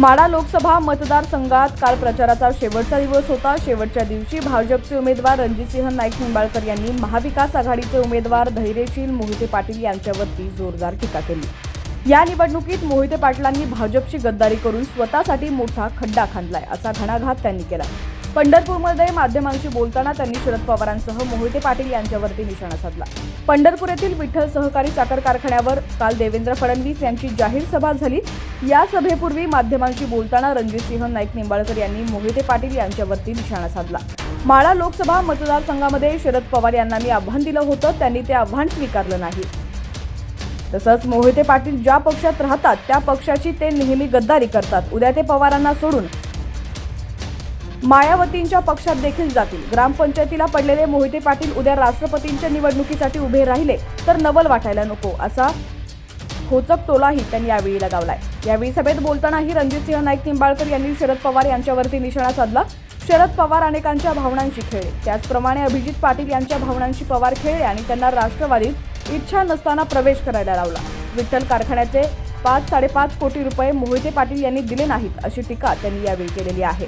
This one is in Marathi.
माडा लोकसभा मतदारसंघात काल प्रचाराचा शेवटचा दिवस होता. शेवटच्या दिवशी भाजपचे उमेदवार रणजितसिंह नाईक निंबाळकर यांनी महाविकास आघाडीचे उमेदवार धैर्यशील मोहिते पाटील यांच्यावरती जोरदार टीका केली. या निवडणुकीत मोहिते पाटलांनी भाजपची गद्दारी करून स्वतःसाठी मोठा खड्डा खांदलाय असा घणाघात त्यांनी केला. पंढरपूरमध्ये माध्यमांशी बोलताना त्यांनी शरद पवारांसह मोहिते पाटील यांच्यावरती निशाणा साधला. पंढरपूर येथील विठ्ठल सहकारी साखर कारखान्यावर काल देवेंद्र फडणवीस यांची जाहीर सभा झाली. या सभेपूर्वी माध्यमांशी बोलताना रणजितसिंह नाईक निंबाळकर यांनी मोहिते पाटील यांच्यावरती निशाणा साधला. माळा लोकसभा मतदारसंघामध्ये शरद पवार यांना मी आव्हान दिलं होतं त्यांनी ते आव्हान स्वीकारलं नाही. तसंच मोहिते पाटील ज्या पक्षात राहतात त्या पक्षाची ते नेहमी गद्दारी करतात. उद्या ते पवारांना सोडून मायावतींच्या पक्षात देखील जातील. ग्रामपंचायतीला पडलेले मोहिते पाटील उद्या राष्ट्रपतींच्या निवडणुकीसाठी उभे राहिले तर नवल वाटायला नको असा खोचक टोलाही त्यांनी यावेळी लगावलाय. यावेळी सभेत बोलतानाही रणजितसिंह नाईक निंबाळकर यांनी शरद पवार यांच्यावरती निशाणा साधला. शरद पवार अनेकांच्या भावनांशी खेळले. त्याचप्रमाणे अभिजित पाटील यांच्या भावनांशी पवार खेळले आणि त्यांना राष्ट्रवादीत इच्छा नसताना प्रवेश करायला लावला. विठ्ठल कारखान्याचे पाच साडेपाच कोटी रुपये मोहिते पाटील यांनी दिले नाहीत अशी टीका त्यांनी यावेळी केलेली आहे.